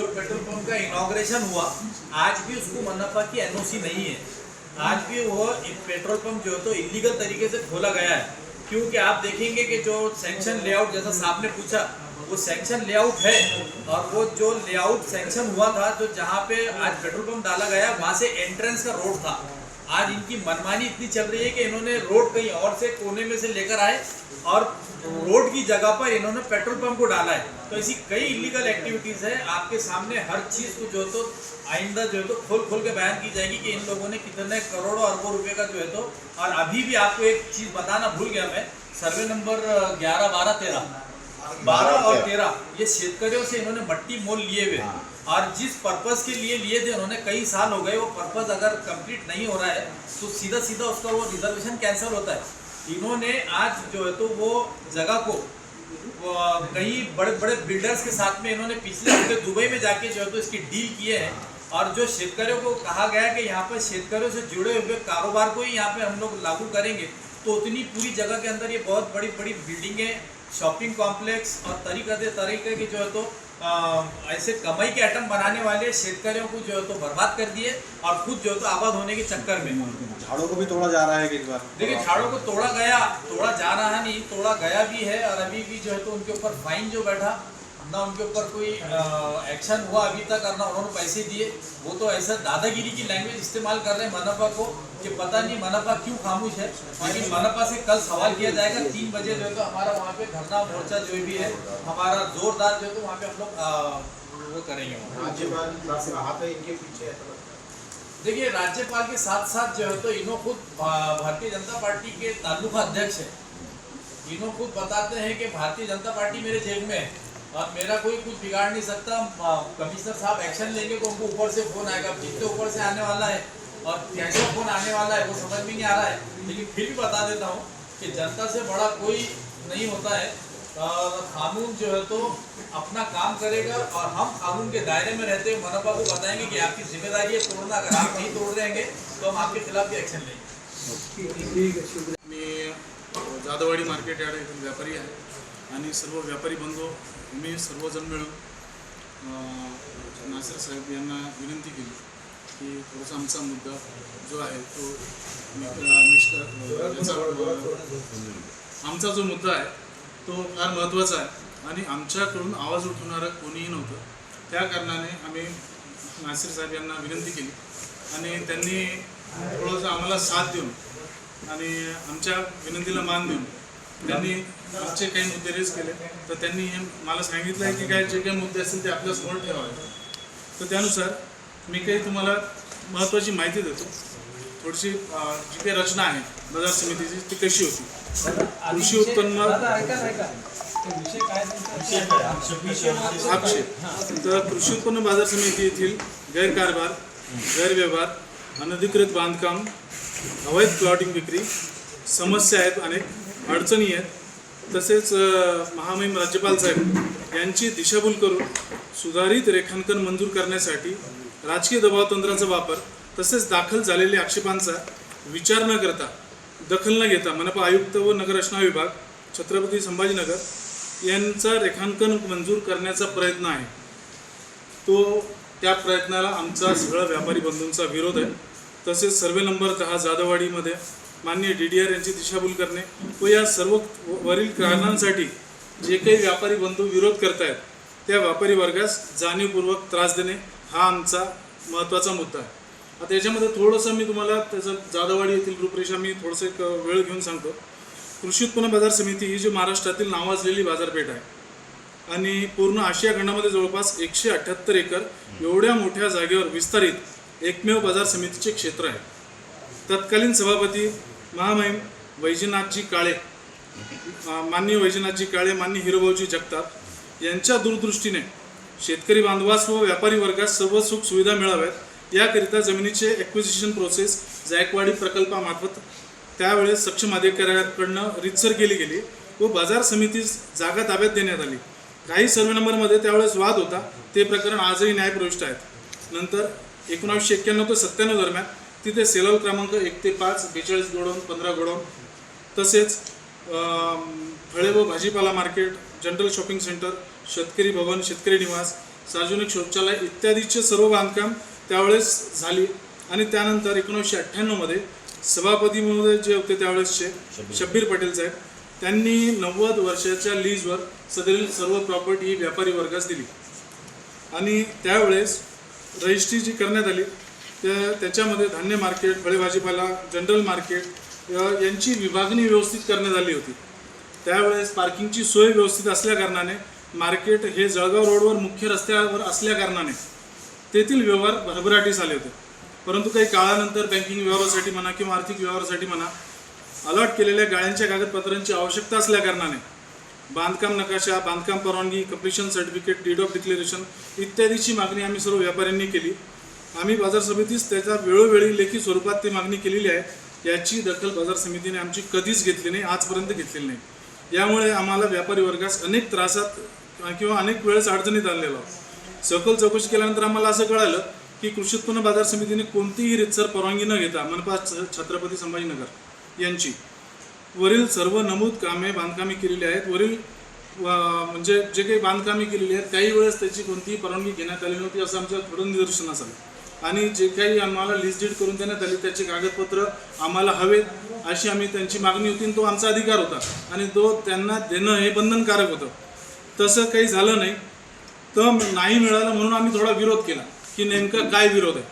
Petrol pump का inauguration हुआ, आज भी उसको मनपा की एनओसी नहीं है। आज भी वो पेट्रोल पंप जो है तो इलीगल तरीके से खोला गया है। क्योंकि आप देखेंगे कि जो सेंक्शन लेआउट जैसा साहब ने पूछा, वो सेंक्शन लेआउट है और वो जो लेआउट सेंक्शन हुआ था, जो जहाँ पे आज पेट्रोल पंप डाला गया, वहाँ से एंट्रेंस का रोड था। आज इनकी मनमानी इतनी चल रही है कि इन्होंने रोड कहीं और से कोने में से लेकर आए और रोड की जगह पर इन्होंने पेट्रोल पंप को डाला है। तो ऐसी कई इलीगल एक्टिविटीज़ है। आपके सामने हर चीज़ को जो है तो आइंदा जो है तो खोल खोल के बयान की जाएगी कि इन लोगों ने कितने करोड़ों अरबों रुपए का जो है तो और अभी भी आपको एक चीज़ बताना भूल गया मैं। सर्वे नंबर ग्यारह बारह तेरह। बारह और तेरह। ये शेतकरियों से इन्होंने मट्टी मोल लिए हुए। हैं। और जिस पर्पस के लिए लिए थे उन्होंने कई साल हो गए वो पर्पस अगर कंप्लीट नहीं हो रहा है तो सीधा सीधा उसका वो रिजर्वेशन कैंसिल होता है। इन्होंने आज जो है तो वो जगह को कई बड़े बड़े बिल्डर्स के साथ में इन्होंने पिछले हफ़्ते दुबई में जाके जो है तो इसकी डील किए हैं। और जो शेतकरियों को कहा गया है कि यहाँ पर शेतकरियों से जुड़े हुए कारोबार को ही यहाँ पे हम लोग लागू करेंगे तो उतनी पूरी जगह के अंदर ये बहुत बड़ी बड़ी बिल्डिंगें शॉपिंग कॉम्प्लेक्स और तरीके तरीके की जो है तो आ, ऐसे कमाई के आइटम बनाने वाले शेतकरियों को जो है तो बर्बाद कर दिए और खुद जो है तो आबाद होने के चक्कर में। झाड़ों को भी तोड़ा जा रहा है एक बार। देखिए झाड़ों को तोड़ा गया तोड़ा जा रहा नहीं तोड़ा गया भी है और अभी भी जो है तो उनके ऊपर फाइन जो बैठा ना उनके ऊपर कोई एक्शन हुआ अभी तक और ना उन्होंने पैसे दिए वो तो ऐसा दादागिरी की लैंग्वेज इस्तेमाल कर रहे हैं मनपा को कि पता नहीं मनपा क्यों खामोश है। लेकिन मनपा से कल सवाल किया जाएगा तीन बजे जो है तो हमारा वहाँ पे धरना मोर्चा जो भी है हमारा जोरदार जो है तो वहाँ पे हम लोग वो करेंगे देखिए राज्यपाल के साथ साथ जो है तो इन्हों खुद भारतीय जनता पार्टी के तालुका अध्यक्ष है। इन्हों खुद बताते हैं कि भारतीय जनता पार्टी मेरे जेब में है। मेरा कोई कुछ बिगाड़ नहीं सकता। कमिश्नर साहब एक्शन लेंगे तो उनको ऊपर से फ़ोन आएगा। कितने ऊपर से आने वाला है। और कैसे फ़ोन आने वाला है वो समझ में नहीं आ रहा है। लेकिन फिर भी बता देता हूँ कि जनता से बड़ा कोई नहीं होता है। और कानून जो है तो अपना काम करेगा और हम कानून के दायरे में रहते हुए मनपा को बताएँगे कि आपकी ज़िम्मेदारी है तोड़ना। अगर आप नहीं तोड़ रहेंगे तो हम आपके खिलाफ भी एक्शन लेंगे। मी जाधववाडी मार्केट यार्ड व्यापारी आहे आणि सर्व व्यापारी बंधू। मी सर्वजण मिळून नासर नासिर साहेब यांना विनंती केली की थोडासा आमचा मुद्दा जो आहे तो आमचा जो मुद्दा आहे तो फार महत्त्वाचा आहे. आणि आमच्याकडून आवाज उठवणारं कोणीही नव्हतं. त्या कारणाने आम्ही नासिर साहेब यांना विनंती केली. आणि त्यांनी थोडंसं आम्हाला साथ देऊन आणि आमच्या विनंतीला मान देऊन त्यांनी आमचे काही मुद्दे रेज केले. तर त्यांनी हे मला सांगितलं आहे की काय जे काही मुद्दे असतील ते आपल्यासमोर ठेवावे. तर त्यानुसार मी काही तुम्हाला महत्त्वाची माहिती देतो. थोडीशी जी काही रचना आहे बाजार समितीची ती कशी होती? कृषी उत्पन्न आक्षेप. तर कृषी उत्पन्न बाजार समिती येथील गैरकारभार गैरव्यवहार अनधिकृत बांधकाम अवैध प्लॉटिंग विक्री समस्या आहेत अनेक. अडचणी आहेत. तसेच महामहिम राज्यपाल साहेब यांची दिशाभूल करून सुधारित रेखांकन मंजूर करण्यासाठी राजकीय दबावतंत्राचा वापर तसेच दाखल झालेल्या आक्षेपांचा विचार न करता दखल न घेता मनपा आयुक्त व नगररचना विभाग छत्रपती संभाजीनगर यांचा रेखांकन मंजूर करण्याचा प्रयत्न आहे. तो त्या प्रयत्नाला आमचा सगळा व्यापारी बंधूंचा विरोध आहे. तसेच सर्वे नंबर दहा जाधववाडीमध्ये माननीय डी डी आर यांची दिशाभूल करणे व या सर्व वरील कारणांसाठी जे काही व्यापारी बंधू विरोध करतायत त्या व्यापारी वर्गास जाणीवपूर्वक त्रास देणे हा आमचा महत्त्वाचा मुद्दा आहे. आता याच्यामध्ये थोडंसं मी तुम्हाला त्याचं जाधववाडी येथील रूपरेषा मी थोडंसं एक वेळ घेऊन सांगतो. कृषी उत्पन्न बाजार समिती ही जी महाराष्ट्रातील नावाजलेली बाजारपेठ आहे आणि पूर्ण आशिया खंडामध्ये जवळपास एकशे अठ्ठ्याहत्तर एकर एवढ्या मोठ्या जागेवर विस्तारित एकमेव बाजार समितीचे क्षेत्र आहे. तत्कालीन सभापती महामहिम वैजनाथजी काळे माननीय वैजनाथजी काळे माननीय हिरोभाऊजी जगताप यांच्या दूरदृष्टीने शेतकरी बांधवास व व्यापारी वर्गास सर्व सुख सुविधा मिळाव्यात. याकरिता जमिनीचे ॲक्विजिशन प्रोसेस जायकवाडी प्रकल्पामार्फत त्यावेळेस सक्षम अधिकाऱ्याकडनं रितसर केली गेली व बाजार समितीस जागा ताब्यात देण्यात आली. काही सर्वे नंबरमध्ये त्यावेळेस वाद होता. ते प्रकरण आजही न्यायप्रविष्ट आहेत. नंतर एकोणावीसशे एक्क्याण्णव ते सत्त्याण्णव दरम्यान तिथे सेलल क्रमांक एक ते पाच बेचाळीस गोडाऊन पंधरा गोडाऊन तसेच फळे व भाजीपाला मार्केट जनरल शॉपिंग सेंटर शेतकरी भवन शेतकरी निवास सार्वजनिक शौचालय इत्यादीचे सर्व बांधकाम त्यावेळेस झाली. आणि त्यानंतर एकोणीसशे अठ्ठ्याण्णवमध्ये सभापती महोदय जे होते त्यावेळेसचे शब्बीर. पटेल साहेब त्यांनी नव्वद वर्षाच्या लीजवर सदरील सर्व प्रॉपर्टी ही व्यापारी वर्गास दिली. आणि त्यावेळेस रजिस्ट्री जी करण्यात आली. त्या त्याच्यामध्ये धान्य मार्केट फळे भाजीपाला जनरल मार्केट यांची विभागणी व्यवस्थित करण्यात आली होती. त्यावेळेस पार्किंगची सोय व्यवस्थित असल्याकारणाने मार्केट हे जळगाव रोडवर मुख्य रस्त्यावर असल्याकारणाने तेथील व्यवहार भरभराटीस आले होते. परंतु काही काळानंतर बँकिंग व्यवहारासाठी म्हणा किंवा आर्थिक व्यवहारासाठी म्हणा अलॉट केलेल्या गाळ्यांच्या कागदपत्रांची आवश्यकता असल्याकारणाने बांधकाम नकाशा बांधकाम परवानगी completion certificate deed of declaration इत्यादीची मागणी आम्ही सर्व व्यापाऱ्यांनी केली. आम्ही बाजार समितीस त्याच्या वेळोवेळी लेखी स्वरूपात ती मागणी केलेली आहे. याची दखल बाजार समितीने आमची कधीच घेतली नाही आजपर्यंत घेतलेली नाही. यामुळे आम्हाला व्यापारी वर्गास अनेक त्रासात किंवा अनेक वेळेस अडचणीत आणलेलो सखोल चौकशी केल्यानंतर आम्हाला असं कळालं की कृषी उत्पन्न बाजार समितीने कोणतीही रितसर परवानगी न घेता मनपा छ- छत्रपती संभाजीनगर यांची वरील सर्व नमूद कामे बांधकामी केलेली आहेत. वरील म्हणजे जे काही बांधकामे केलेली आहेत काही वेळेस त्याची कोणतीही परवानगी घेण्यात आली नव्हती असं आमच्या थोडं निदर्शनास आलं. आणि जे काही आम्हाला लिस्ट डीड करून देण्यात आली त्याचे कागदपत्र आम्हाला हवेत अशी आम्ही त्यांची मागणी होती आणि तो आमचा अधिकार होता. आणि तो त्यांना देणं हे बंधनकारक होतं. तसं काही झालं नाही. तर नाही मिळालं म्हणून आम्ही थोडा विरोध केला की नेमका काय विरोध आहे?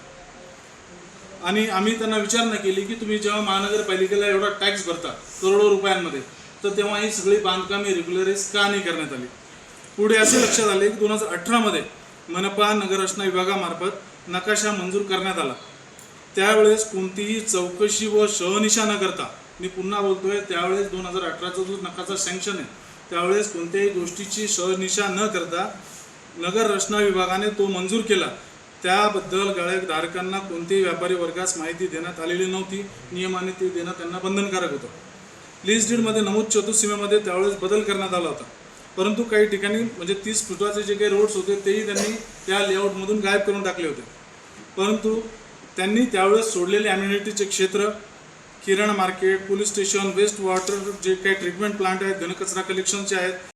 आणि आम्ही त्यांना विचारणा केली की तुम्ही जेव्हा महानगरपालिकेला एवढा टॅक्स भरता करोडो रुपयांमध्ये तर तेव्हा ही सगळी बांधकामे रेग्युलराईज का नाही करण्यात आली? पुढे असे लक्षात आले की दोन हजार अठरामध्ये मनपा नगररचना विभागामार्फत नकाशा मंजूर करण्यात आला. त्यावेळेस कोणतीही चौकशी व शहनिशा न करता मी पुन्हा बोलतोय त्यावेळेस दोन हजार अठराचा जो नकाचा सँक्शन आहे त्यावेळेस कोणत्याही गोष्टीची शहनिशा न करता नगर रचना विभागाने तो मंजूर केला. त्याबद्दल गाळेधारकांना कोणत्याही व्यापारी वर्गास माहिती देण्यात आलेली नव्हती. नियमाने ती देणं त्यांना बंधनकारक होतं. लीज डीडमध्ये नमूद चतुर्सीमेमध्ये त्यावेळेस बदल करण्यात आला होता. परंतु काही ठिकाणी म्हणजे तीस फुटाचे जे काही रोड्स होते तेही त्यांनी त्या लेआउटमधून गायब करून टाकले होते. परंतु त्यांनी त्यावेळेस सोडलेले अम्युनिटीचे क्षेत्र किराणा market police station waste water जे काही ट्रीटमेंट प्लांट आहेत घनकचरा कलेक्शनचे आहेत